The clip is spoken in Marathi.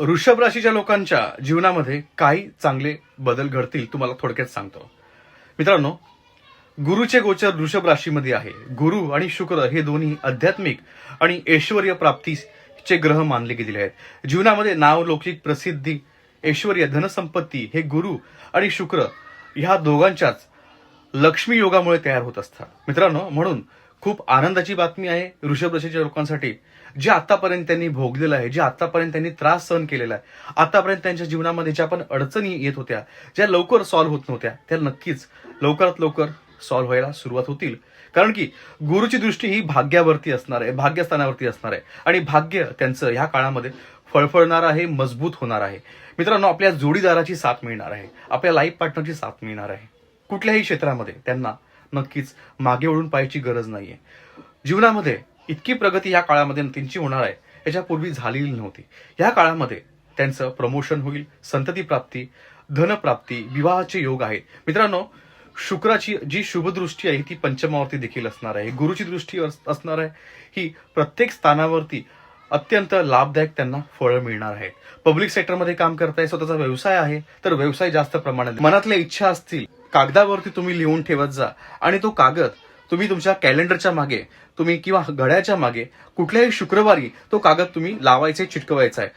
वृषभ राशीच्या लोकांच्या जीवनामध्ये काही चांगले बदल घडतील तुम्हाला थोडक्यात सांगतो. मित्रांनो गुरुचे गोचर वृषभ राशीमध्ये आहे. गुरु आणि शुक्र हे दोन्ही आध्यात्मिक आणि ऐश्वर्य प्राप्तीचे ग्रह मानले गेलेले आहेत. जीवनामध्ये नाव लौकिक प्रसिद्धी ऐश्वर्य धनसंपत्ती हे गुरु आणि शुक्र ह्या दोघांच्याच लक्ष्मी योगामुळे तयार होत असतात. मित्रांनो म्हणून खूप आनंदाची बातमी आहे वृषभ राशीच्या लोकांसाठी जे आतापर्यंत त्यांनी भोगलेलं आहे जे आतापर्यंत त्यांनी त्रास सहन केलेला आहे आतापर्यंत त्यांच्या जीवनामध्ये ज्या पण अडचणी येत होत्या ज्या लवकर सॉल्व्ह होत नव्हत्या त्या नक्कीच लवकरात लवकर सॉल्व्ह व्हायला सुरुवात होतील. कारण की गुरुची दृष्टी ही भाग्यावरती असणार आहे भाग्यस्थानावरती असणार आहे. आणि भाग्य त्यांचं ह्या काळामध्ये फळफळणार आहे मजबूत होणार आहे. मित्रांनो आपल्या जोडीदाराची साथ मिळणार आहे आपल्या लाईफ पार्टनरची साथ मिळणार आहे. कुठल्याही क्षेत्रामध्ये त्यांना नक्कीच मागे वळून पाहायची गरज नाहीये. जीवनामध्ये इतकी प्रगती या काळामध्ये त्यांची होणार आहे याच्यापूर्वी झालेली नव्हती. या काळामध्ये त्यांचं प्रमोशन होईल संतती प्राप्ती धनप्राप्ती विवाहाचे योग आहेत. मित्रांनो शुक्राची जी शुभदृष्टी आहे ती पंचमावरती देखील असणार आहे. गुरुची दृष्टी अस- असणार आहे. ही प्रत्येक स्थानावरती अत्यंत लाभदायक त्यांना फळं मिळणार आहेत. पब्लिक सेक्टरमध्ये काम करताय स्वतःचा व्यवसाय आहे तर व्यवसाय जास्त प्रमाणात मनातल्या इच्छा असतील कागदावरती तुम्ही लिहून ठेवत जा. आणि तो कागद तुम्ही तुमच्या कॅलेंडरच्या मागे तुम्ही किंवा घड्याच्या मागे कुठल्याही शुक्रवारी तो कागद तुम्ही लावायचे चिटकवायचा आहे.